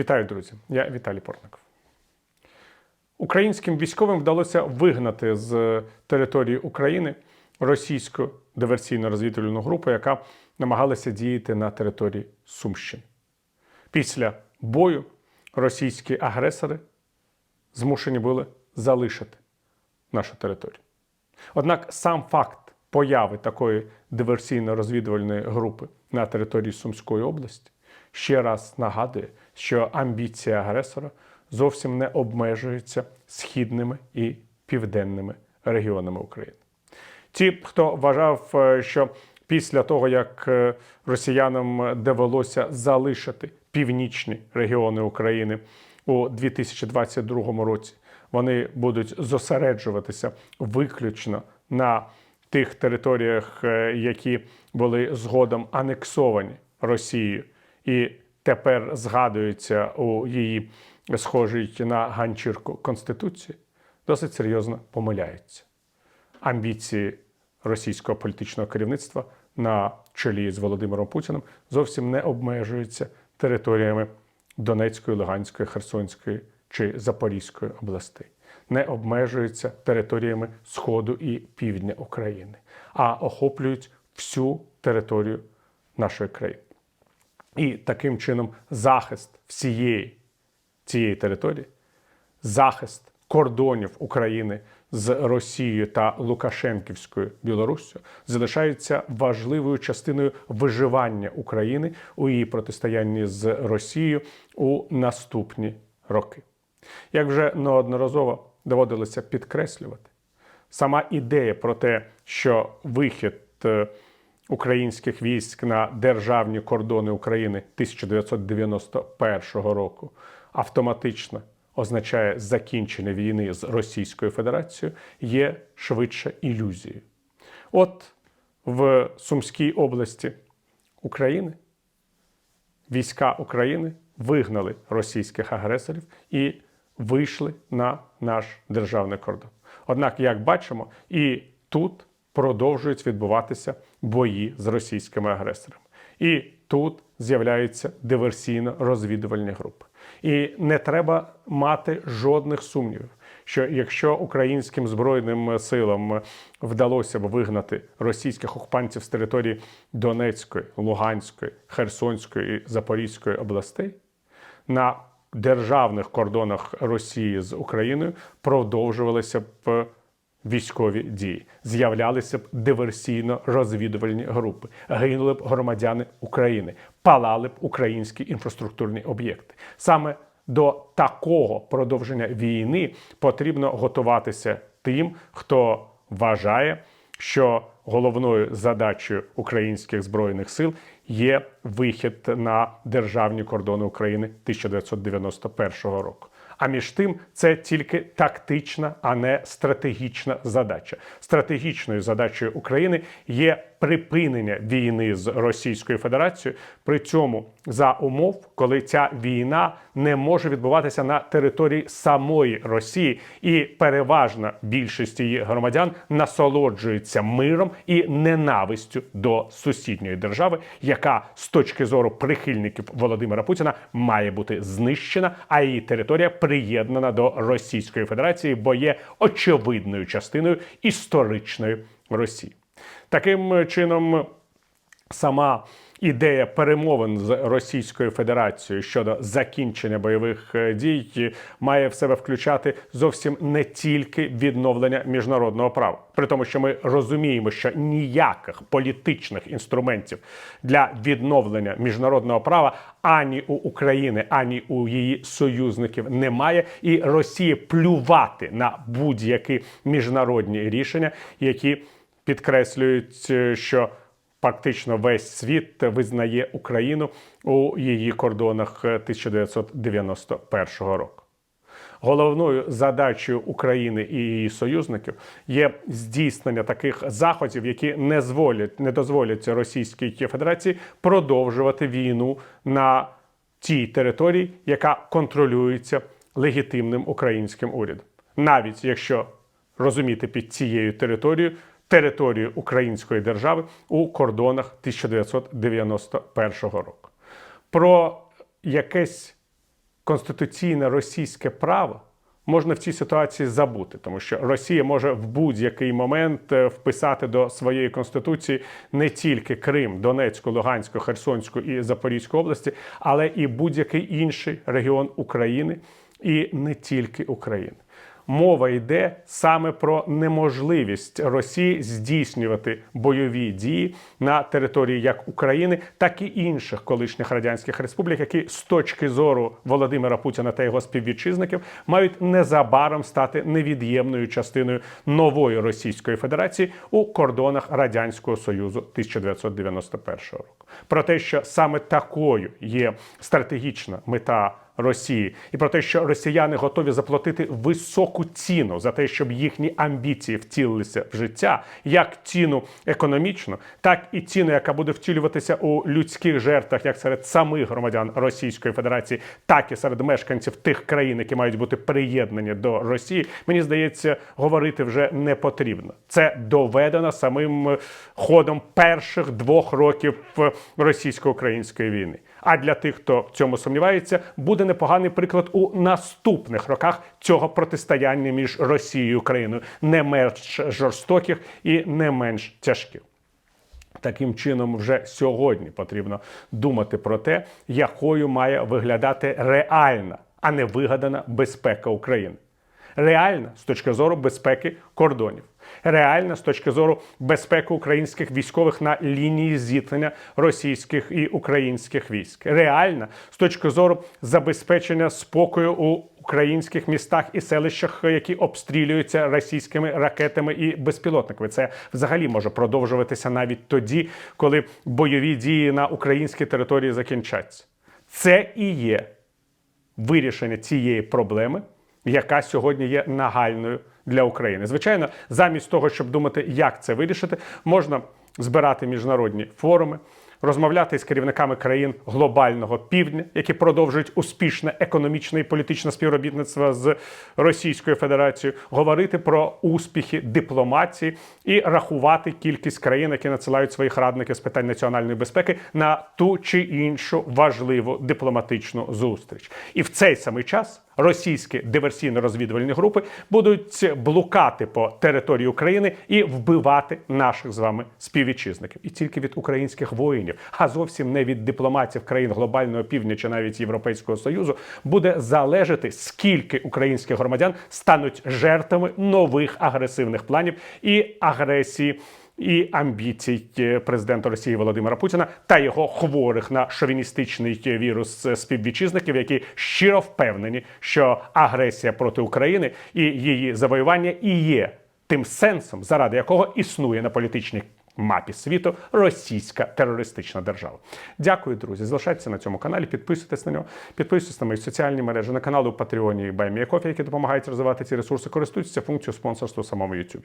Вітаю, друзі! Я Віталій Портников. Українським військовим вдалося вигнати з території України російську диверсійно-розвідувальну групу, яка намагалася діяти на території Сумщини. Після бою російські агресори змушені були залишити нашу територію. Однак сам факт появи такої диверсійно-розвідувальної групи на території Сумської області ще раз нагадує, що амбіції агресора зовсім не обмежуються східними і південними регіонами України. Ті, хто вважав, е, що після того, як е, росіянам довелося залишити північні регіони України у 2022 році, вони будуть зосереджуватися виключно на тих територіях, е, які були згодом анексовані Росією, і тепер згадуються у її схожій на ганчірку Конституції, досить серйозно помиляються. Амбіції російського політичного керівництва на чолі з Володимиром Путіним зовсім не обмежуються територіями Донецької, Луганської, Херсонської чи Запорізької областей, не обмежуються територіями Сходу і Півдня України, а охоплюють всю територію нашої країни. І таким чином захист всієї цієї території, захист кордонів України з Росією та Лукашенківською Білоруссю залишається важливою частиною виживання України у її протистоянні з Росією у наступні роки. Як вже неодноразово доводилося підкреслювати, сама ідея про те, що вихід е, українських військ на державні кордони України 1991 року автоматично означає закінчення війни з Російською Федерацією, є швидше ілюзією. От в Сумській області України війська України вигнали російських агресорів і вийшли на наш державний кордон. Однак, як бачимо, і тут продовжують відбуватися бої з російськими агресорами. І тут з'являються диверсійно-розвідувальні групи. І не треба мати жодних сумнівів, що якщо українським збройним силам вдалося б вигнати російських окупантів з території Донецької, Луганської, Херсонської і Запорізької областей, на державних кордонах Росії з Україною продовжувалися б військові дії, з'являлися б диверсійно-розвідувальні групи, гинули б громадяни України, палали б українські інфраструктурні об'єкти. Саме до такого продовження війни потрібно готуватися тим, хто вважає, що головною задачею українських збройних сил є вихід на державні кордони України 1991 року. А між тим, це тільки тактична, а не стратегічна задача. Стратегічною задачею України є припинення війни з Російською Федерацією. При цьому за умов, коли ця війна не може відбуватися на території самої Росії, і переважна більшість її громадян насолоджується миром і ненавистю до сусідньої держави, яка з точки зору прихильників Володимира Путіна має бути знищена, а її територія приєднана до Російської Федерації, бо є очевидною частиною історичної Росії. Таким чином, сама ідея перемовин з Російською Федерацією щодо закінчення бойових е, дій має в себе включати зовсім не тільки відновлення міжнародного права, при тому, що ми розуміємо, що ніяких політичних інструментів для відновлення міжнародного права ані у України, ані у її союзників немає, і Росія плювати на будь-які міжнародні рішення, які підкреслюють, е, що Практично весь світ визнає Україну у її кордонах 1991 року. Головною задачею України і її союзників є здійснення таких заходів, які не зволять, не дозволять Російській Федерації продовжувати війну на тій території, яка контролюється легітимним українським урядом, навіть якщо розуміти під цією територією територію Української держави у кордонах 1991 року. Про якесь конституційне російське право можна в цій ситуації забути, тому що Росія може в будь-який момент е, вписати до своєї конституції не тільки Крим, Донецьку, Луганську, Херсонську і Запорізьку області, але і будь-який інший регіон України, і не тільки України. Мова йде саме про неможливість Росії здійснювати бойові дії на території як України, так і інших колишніх радянських республік, які з точки зору Володимира Путіна та його співвітчизників мають незабаром стати невід'ємною частиною нової Російської Федерації у кордонах Радянського Союзу 1991 року. Про те, що саме такою є стратегічна мета. Росії і про те, що росіяни готові заплатити високу ціну за те, щоб їхні амбіції втілилися в життя, як ціну економічну, так і ціну, яка буде втілюватися у людських жертвах, як серед самих громадян Російської Федерації, так і серед мешканців тих країн, які мають бути приєднані до Росії. Мені здається, говорити вже не потрібно. Це доведено самим ходом перших двох років російсько-української війни. А для тих, хто в цьому сумнівається, буде непоганий приклад у наступних роках цього протистояння між Росією і Україною, не менш жорстоких і не менш тяжких. Таким чином, вже сьогодні потрібно думати про те, якою має виглядати реальна, а не вигадана безпека України. Реальна з точки зору безпеки кордонів, реальна з точки зору безпеки українських військових на лінії зіткнення російських і українських військ, реальна з точки зору забезпечення спокою у українських містах і селищах, які обстрілюються російськими ракетами і безпілотниками. Це взагалі може продовжуватися навіть тоді, коли бойові дії на українській території закінчаться. Це і є вирішення цієї проблеми яка сьогодні є нагальною для України. Звичайно, замість того, щоб думати, як це вирішити, можна збирати міжнародні форуми. Розмовляти з керівниками країн глобального півдня, які продовжують успішне економічне і політичне співробітництво з Російською Федерацією, говорити про успіхи дипломатії і рахувати кількість країн, які надсилають своїх радників з питань національної безпеки на ту чи іншу важливу дипломатичну зустріч. І в цей самий час російські диверсійно-розвідувальні групи будуть блукати по території України і вбивати наших з вами співвітчизників. І тільки від українських воїнів, а зовсім не від дипломатів країн глобального півдня чи навіть Європейського союзу, буде залежати, скільки українських громадян стануть жертвами нових агресивних планів і агресії і амбіцій президента Росії Володимира Путіна та його хворих на шовіністичний вірус співвітчизників, які щиро впевнені, що агресія проти України і її завоювання і є тим сенсом, заради якого існує на політичній мапі світу російська терористична держава. Дякую, друзі. Залишайтеся на цьому каналі, підписуйтесь на нього, підписуйтесь на мої соціальні мережі, на канали у Патреоні і Байміякофі, які допомагають розвивати ці ресурси. Користуйтеся функцією спонсорства у самому YouTube.